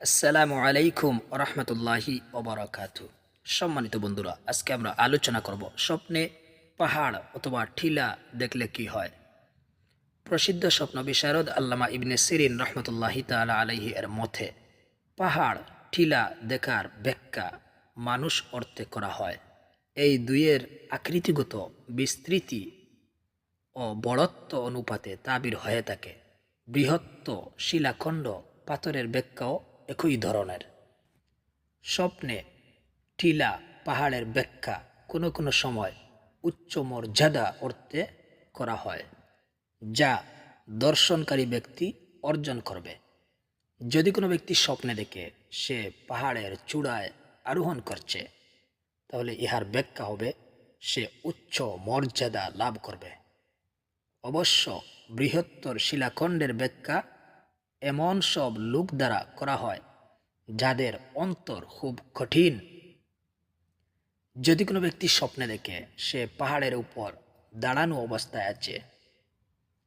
আসসালামু আলাইকুম রহমতুল্লাহি ওবরাকাতু। সম্মানিত বন্ধুরা, আজকে আমরা আলোচনা করব স্বপ্নে পাহাড় অথবা ঠিলা দেখলে কি হয়। প্রসিদ্ধ স্বপ্ন বিশারদ আল্লামা ইবনে সিরিন রহমতুল্লাহি তালা আলাইহি এর মতে, পাহাড়, ঠিলা দেখার ব্যাখ্যা মানুষ অর্থে করা হয়। এই দুইয়ের আকৃতিগত বিস্তৃতি ও বড়ত্ব অনুপাতে তাবির হয়ে থাকে। বৃহত্ত শিলাখণ্ড পাথরের ব্যাখ্যাও একই ধরনের। স্বপ্নে টিলা পাহাড়ের ব্যাখ্যা কোনো কোনো সময় উচ্চ মর্যাদা অর্থে করা হয়, যা দর্শনকারী ব্যক্তি অর্জন করবে। যদি কোনো ব্যক্তি স্বপ্নে দেখে সে পাহাড়ের চূড়ায় আরোহণ করছে, তাহলে ইহার ব্যাখ্যা হবে সে উচ্চ মর্যাদা লাভ করবে। অবশ্য বৃহত্তর শিলাখণ্ডের ব্যাখ্যা এমন সব লোক দ্বারা করা হয়, যাদের অন্তর খুব কঠিন। যদি কোনো ব্যক্তি স্বপ্নে দেখে সে পাহাড়ের উপর দাঁড়ানো অবস্থায় আছে,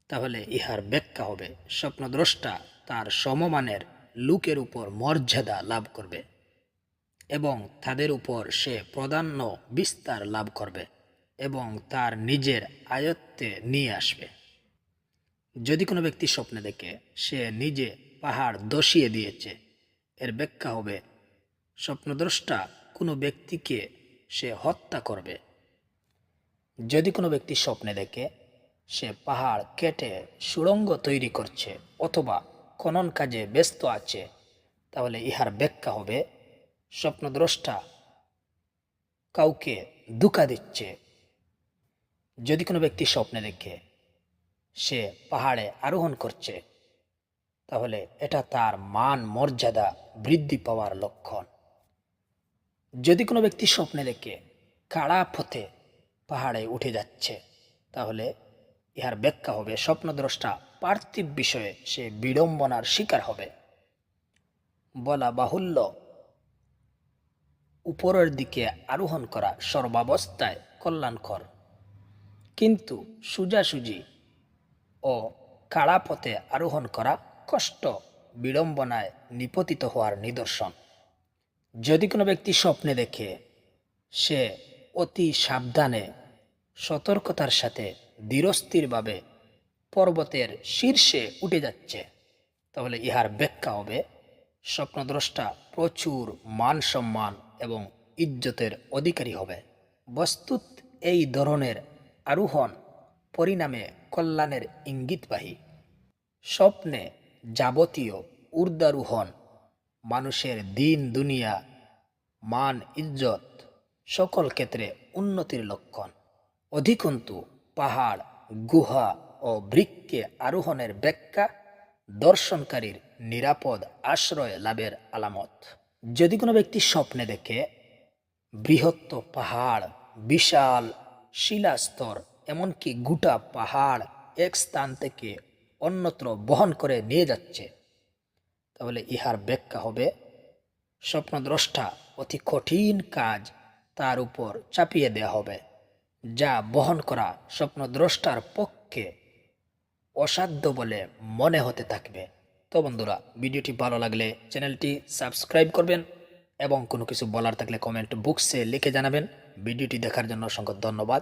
তাহলে ইহার ব্যাখ্যা হবে, স্বপ্নদ্রষ্টা তার সমমানের লোকের উপর মর্যাদা লাভ করবে এবং তাদের উপর সে প্রাধান্য বিস্তার লাভ করবে এবং তার নিজের আয়ত্তে নিয়ে আসবে। যদি কোনো ব্যক্তি স্বপ্নে দেখে, সে নিজে পাহাড় দশিয়ে দিয়েছে, এর ব্যাখ্যা হবে, স্বপ্নদ্রষ্টা কোনো ব্যক্তিকে সে হত্যা করবে। যদি কোনো ব্যক্তি স্বপ্নে দেখে, সে পাহাড় কেটে সুড়ঙ্গ তৈরি করছে অথবা খনন কাজে ব্যস্ত আছে, তাহলে ইহার ব্যাখ্যা হবে, স্বপ্নদ্রষ্টা কাউকে দুকা দিচ্ছে। যদি কোনো ব্যক্তি স্বপ্নে দেখে সে পাহাড়ে আরোহণ করছে। তাহলে এটা তার মান মর্যাদা বৃদ্ধি পাওয়ার লক্ষণ। যদি কোনো ব্যক্তি স্বপ্নে দেখে কাড়া পথে পাহাড়ে উঠে যাচ্ছে, তাহলে ইহার ব্যাখ্যা হবে স্বপ্নদ্রষ্টা পার্থিব বিষয়ে সে বিড়ম্বনার শিকার হবে। বলা বাহুল্য, উপরের দিকে আরোহণ করা সর্বাবস্থায় কল্যাণকর। কিন্তু সোজাসুজি ও কাড়া পথে আরোহণ করা কষ্ট বিড়ম্বনায় নিপতিত হওয়ার নিদর্শন যদি কোনো ব্যক্তি স্বপ্নে দেখে, সে অতি সাবধানে সতর্কতার সাথে ধীরস্থিরভাবে পর্বতের শীর্ষে উঠে যাচ্ছে, তাহলে ইহার ব্যাখ্যা হবে স্বপ্নদ্রষ্টা প্রচুর মান সম্মান এবং ইজ্জতের অধিকারী হবে। বস্তুত এই ধরনের আরোহণ পরিণামে কল্যাণের ইঙ্গিতবাহী স্বপ্নে যাবতীয় ঊর্ধ্বারোহণ মানুষের দিন, দুনিয়া, মান, ইজ্জত সকল ক্ষেত্রে উন্নতির লক্ষণ। অধিকন্তু পাহাড়, গুহা ও বৃক্ষে আরোহণের ব্যাখ্যা দর্শনকারীর নিরাপদ আশ্রয় লাভের আলামত। যদি কোনো ব্যক্তি স্বপ্নে দেখে, বৃহত্ত পাহাড়, বিশাল শিলাস্তর এমনকি গোটা পাহাড় এক স্থান থেকে অন্যত্র বহন করে নিয়ে যাচ্ছে। তাহলে ইহার ব্যাখ্যা হবে, স্বপ্নদ্রষ্টা অতি কঠিন কাজ তার উপর চাপিয়ে দেওয়া হবে, যা বহন করা স্বপ্নদ্রষ্টার পক্ষে অসাধ্য বলে মনে হতে থাকবে। তো বন্ধুরা, ভিডিওটি ভালো লাগলে চ্যানেলটি সাবস্ক্রাইব করবেন এবং কোনো কিছু বলার থাকলে কমেন্ট বুকসে লিখে জানাবেন। ভিডিওটি দেখার জন্য অসংখ্য ধন্যবাদ।